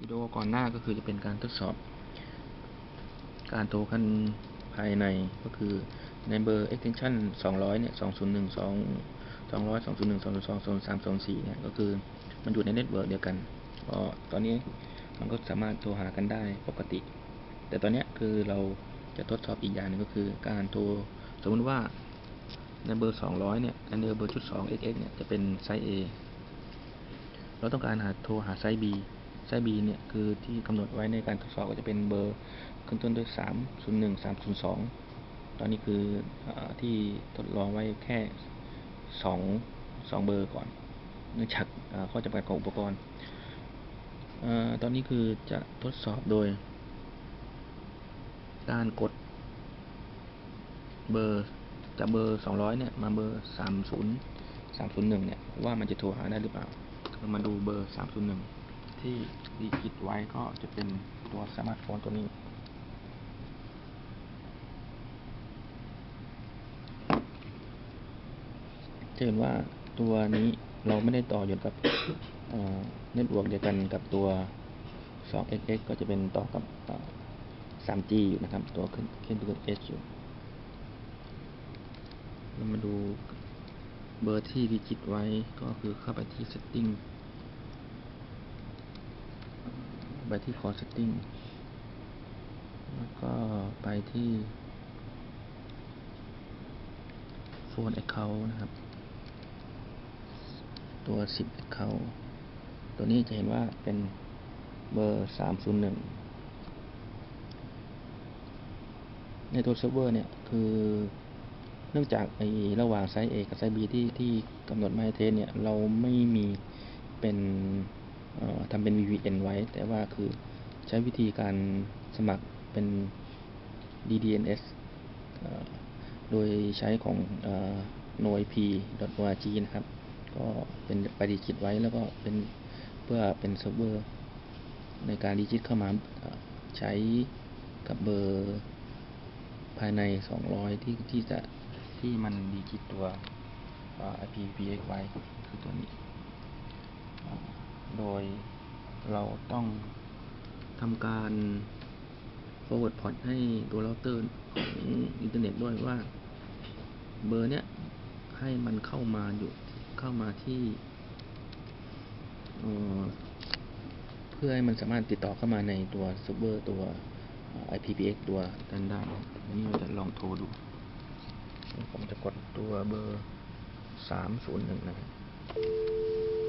วิดีโอก่อนหน้าก็คือจะเป็นการทดสอบ การโทรขั้นภายในก็คือในเบอร์ extension 200 เนี่ย 201 2 200 201 202 203 204 เนี่ย ก็คือมันอยู่ในเน็ตเวิร์กเดียวกัน ก็ตอนนี้มันก็สามารถโทรหากันได้ปกติ แต่ตอนนี้คือเราจะทดสอบอีกอย่างหนึงก็คือการโทร สมมติว่าในเบอร์ 200 เนี่ยในเบอร์ชุด 2 xx เนี่ย จะเป็นไซส์ A เราต้องการหาโทรหาไซส์ B ไซส์ B เนี่ย คือที่กำหนดไว้ในการทดสอบก็จะเป็นเบอร์ขึ้นต้นด้วย 301 302 ตอนนี้คืออที่ทดลองไว้แค่ 2 2 เบอร์ก่อน เนื่องจากข้อจำกัดของอุปกรณ์อตอนนี้คือจะทดสอบโดย การกดเบอร์จากเบอร์ 200 เนี่ย มาเบอร์ 30 301 เนี่ย ว่ามันจะโทรหาได้หรือเปล่า มาดูเบอร์ 301 ที่ดีคิดไว้ก็จะเป็นตัวสมาร์ทโฟนตัวนี้ จะเห็นว่าตัวนี้เราไม่ได้ต่ออยู่กับเน็ตเวิร์กเดียวกันกับตัว 2xx ก็จะเป็นต่อกับ 3G อยู่นะครับ ตัวขึ้นขึ้นตัว H อยู่เรามาดูเบอร์ที่ดิจิตไว้ก็คือเข้าไปที่ setting ไปที่ call setting แล้วก็ไปที่ phone account นะครับ ตัว 10 account ตัวนี้จะเห็นว่าเป็นเบอร์ 301 ในตัวเซิร์ฟเวอร์เนี่ย คือเนื่องจากไอ้ระหว่างไซส์ A กับไซส์ B ที่ที่กำหนดมาให้เทสเนี่ย เราไม่มีเป็น ทำเป็น VPN ไว้ แต่ว่าคือใช้วิธีการสมัครเป็น DDNS โดยใช้ของ noip.org นะครับ ก็เป็นไปดีจิตไว้แล้วก็เป็นเพื่อเป็นเซิร์ฟเวอร์ในการดีจิตเข้ามาใช้กับเบอร์ภายใน 200 ที่ที่จะที่มันดีจิตตัว IPVX ไว้คือตัวนี้ โดยเราต้องทำการ forward port ให้ตัวเราเตอร์ของอินเทอร์เน็ตด้วยว่า เบอร์เนี้ยให้มันเข้ามาอยู่เข้ามาที่เพื่อให้มันสามารถติดต่อเข้ามาในตัวเซิร์ฟเวอร์ตัว IPPX ตัวนั้นได้นี่เราจะลองโทรดู ผมจะกดตัวเบอร์301นะครับเมื่อเรา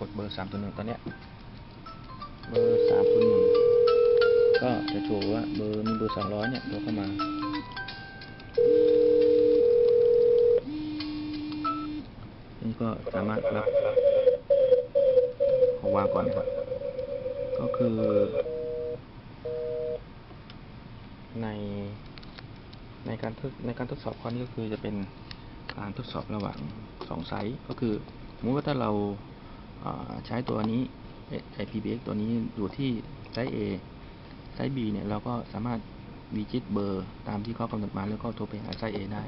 กดเบอร์301ตอนเนี้ย เบอร์301ก็จะโชว์ว่าเบอร์มีเบอร์200เนี่ยโทรเข้ามา นี่ก็สามารถรับ ขอวางก่อนนะครับ ก็คือ ใน ในการทดในการทดสอบข้อนี้ก็คือจะเป็นการทดสอบระหว่างสองไซส์ก็คือสมมติว่าถ้าเราใช้ตัวนี้ IPBX ตัวนี้อยู่ที่ไซส์ A ไซส์ B เนี่ยเราก็สามารถวีจิตเบอร์ตามที่เขากำหนดมาแล้วก็โทรไปหาไซส์ A ได้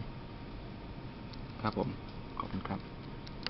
ครับผม ขอบคุณครับ